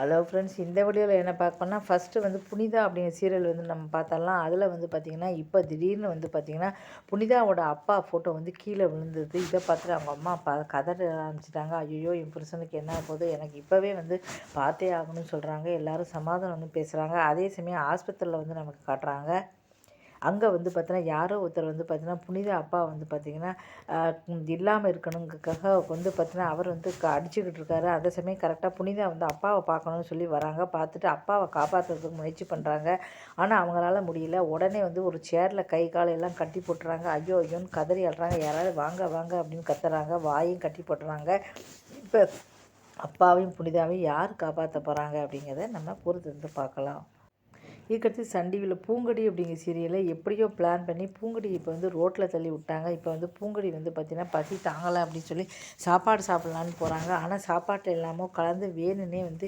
Hello friends இந்த வீடியோவில் என்ன பார்க்கணும்னா ஃபஸ்ட்டு வந்து புனிதா அப்படிங்கிற சீரியல் வந்து நம்ம பார்த்தரலாம் அதில் வந்து பார்த்திங்கன்னா இப்போ திடீர்னு வந்து பார்த்திங்கன்னா புனிதாவோட அப்பா ஃபோட்டோ வந்து கீழே விழுந்தது. இதை பார்த்துட்டு அவங்க அம்மா பா கதற ஆரம்பிச்சிட்டாங்க. ஐயோ என் புருஷனுக்கு என்ன போகுது எனக்கு இப்போவே வந்து பார்த்தே ஆகணும்னு சொல்கிறாங்க எல்லோரும் சமாதானம் வந்து பேசுகிறாங்க அதே சமயம் ஆஸ்பத்திரியில் வந்து நமக்கு காட்டுறாங்க. அங்கே வந்து பார்த்திங்கன்னா யாரோ ஒருத்தர் வந்து பார்த்தீங்கன்னா புனித அப்பா வந்து பார்த்திங்கன்னா இல்லாமல் இருக்கணுங்கிறக்காக வந்து பார்த்தீங்கன்னா அவர் வந்து அடிச்சுக்கிட்டு இருக்காரு. அதே சமயம் கரெக்டாக புனிதா வந்து அப்பாவை பார்க்கணும்னு சொல்லி வராங்க. பார்த்துட்டு அப்பாவை காப்பாற்றுறதுக்கு முயற்சி பண்ணுறாங்க ஆனால் அவங்களால முடியல. உடனே வந்து ஒரு சேரில் கை காலையெல்லாம் கட்டி போட்டுறாங்க. ஐயோ ஐயோன்னு கதறி அழுறாங்க. யாராவது வாங்க வாங்க அப்படின்னு கத்துறாங்க. வாயும் கட்டி போட்டுறாங்க. இப்போ அப்பாவையும் புனிதாவையும் யார் காப்பாற்ற போகிறாங்க அப்படிங்கிறத நம்ம பொறுத்து வந்து பார்க்கலாம். இதுக்கடுத்து சன் டிவியில் பூங்கடி அப்படிங்கிற சீரியலை எப்படியோ பிளான் பண்ணி பூங்கடி இப்போ வந்து ரோட்டில் தள்ளி விட்டாங்க. இப்போ வந்து பூங்கடி வந்து பார்த்திங்கன்னா பசி தாங்கலை அப்படின்னு சொல்லி சாப்பாடு சாப்பிட்லான்னு போகிறாங்க ஆனால் சாப்பாட்டில் இல்லாமல் கலந்து வேணுன்னே வந்து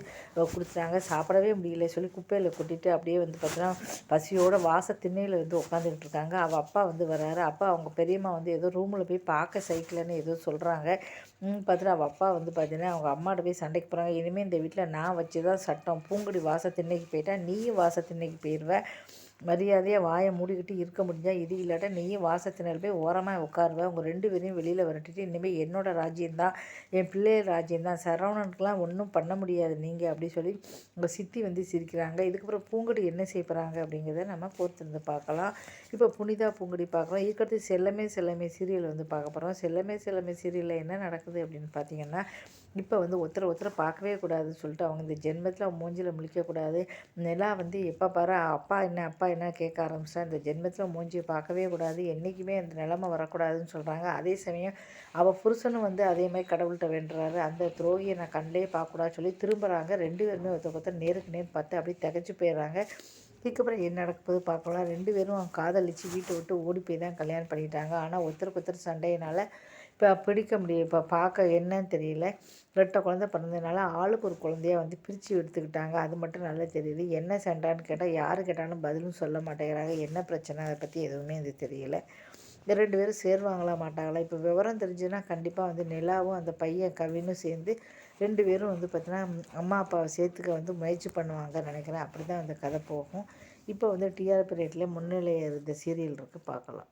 கொடுத்துட்டாங்க. சாப்பிடவே முடியல சொல்லி குப்பையில் கொட்டிட்டு அப்படியே வந்து பார்த்தீங்கன்னா பசியோட வாச திண்ணையில் வந்து உட்காந்துக்கிட்டு இருக்காங்க. அவள் அப்பா வந்து வர்றாரு அப்பா அவங்க பெரியம்மா வந்து ஏதோ ரூமில் போய் பார்க்க சைக்கிள்னு ஏதோ சொல்கிறாங்க பார்த்துட்டு அவள் அப்பா வந்து பார்த்தீங்கன்னா அவங்க அம்மாட்ட போய் சண்டைக்கு போகிறாங்க இனிமேல் இந்த வீட்டில் நான் வச்சு தான் சட்டம். பூங்கடி வாச திண்ணைக்கு போயிட்டா நீயும் வாச திண்ணைக்கு போயிடுவேன் மரியாதையாக வாயை மூடிக்கிட்டு இருக்க முடிஞ்சால் இது இல்லாட்ட நீயும் வாசத்தினால் போய் ஓரமாக உட்காருவேன் உங்கள் ரெண்டு பேரையும் வெளியில் விரட்டிட்டு இனிமேல் என்னோடய ராஜ்யம்தான். என் பிள்ளைய ராஜ்யம்தான். சரவணனுக்குலாம் ஒன்றும் பண்ண முடியாது நீங்கள் அப்படி சொல்லி உங்கள் சித்தி வந்து சிரிக்கிறாங்க. இதுக்கப்புறம் பூங்கடி என்ன செய்ய போகிறாங்க அப்படிங்கிறத நம்ம பொறுத்திருந்து பார்க்கலாம். இப்போ புனிதா பூங்கடி பார்க்கலாம். இதுக்கடுத்து செல்லமே செல்லமே சீரியல் வந்து பார்க்க போகிறோம் செல்லமே செல்லமே சீரியலில் என்ன நடக்குது அப்படின்னு பார்த்தீங்கன்னா இப்போ வந்து ஒருத்தரை ஒருத்தரை பார்க்கவே கூடாதுன்னு சொல்லிட்டு அவங்க இந்த ஜென்மத்தில் மூஞ்சில் முழிக்கக்கூடாது நிலா வந்து எப்போ பாரு அப்பா என்ன அப்பா என்ன கேட்க ஆரம்பிச்சா இந்த ஜென்மத்தில் மூஞ்சியை பார்க்கவே கூடாது. என்றைக்குமே அந்த நிலமை வரக்கூடாதுன்னு சொல்கிறாங்க அதே சமயம் அவள் புருஷனும் வந்து அதே மாதிரி கடவுள்கிட்ட வேண்டுறாரு. அந்த துரோகியை நான் கண்டே பார்க்கக்கூடாது சொல்லி திரும்புகிறாங்க ரெண்டு பேருமே ஒருத்தர் ஒருத்தர் நேருக்கு நேர் பார்த்து அப்படியே தகச்சு போயிடுறாங்க. இதுக்கப்புறம் என்ன நடக்குது பார்க்கலாம். ரெண்டு பேரும் காதலிச்சு வீட்டை விட்டு ஓடி போய் தான் கல்யாணம் பண்ணிட்டாங்க ஆனால் ஒருத்தருக்கு ஒருத்தர் சண்டையினால் இப்போ பிடிக்க முடியும் இப்போ பார்க்க என்னன்னு தெரியல. ரெட்டை குழந்த பிறந்ததுனால ஆளுக்கு ஒரு குழந்தைய வந்து பிரித்து எடுத்துக்கிட்டாங்க. அது மட்டும் நல்லா தெரியுது. என்ன சண்டான்னு கேட்டால் யார் கேட்டாலும் பதிலும் சொல்ல மாட்டேங்கிறாங்க. என்ன பிரச்சனை? அதை பற்றி எதுவுமே இது தெரியல. இந்த ரெண்டு பேரும் சேருவாங்களா மாட்டாங்களா? இப்போ விவரம் தெரிஞ்சுன்னா கண்டிப்பாக வந்து நிலாவும் அந்த பையன் கவினும் சேர்ந்து ரெண்டு பேரும் வந்து பார்த்தீங்கன்னா அம்மா அப்பாவை சேர்த்துக்க வந்து முயற்சி பண்ணுவாங்கன்னு நினைக்கிறேன். அப்படி தான் அந்த கதை போகும். இப்போ வந்து டிஆர்பி ரேட்டில் முன்னிலையாக இருந்த சீரியல் இருக்குது பார்க்கலாம்.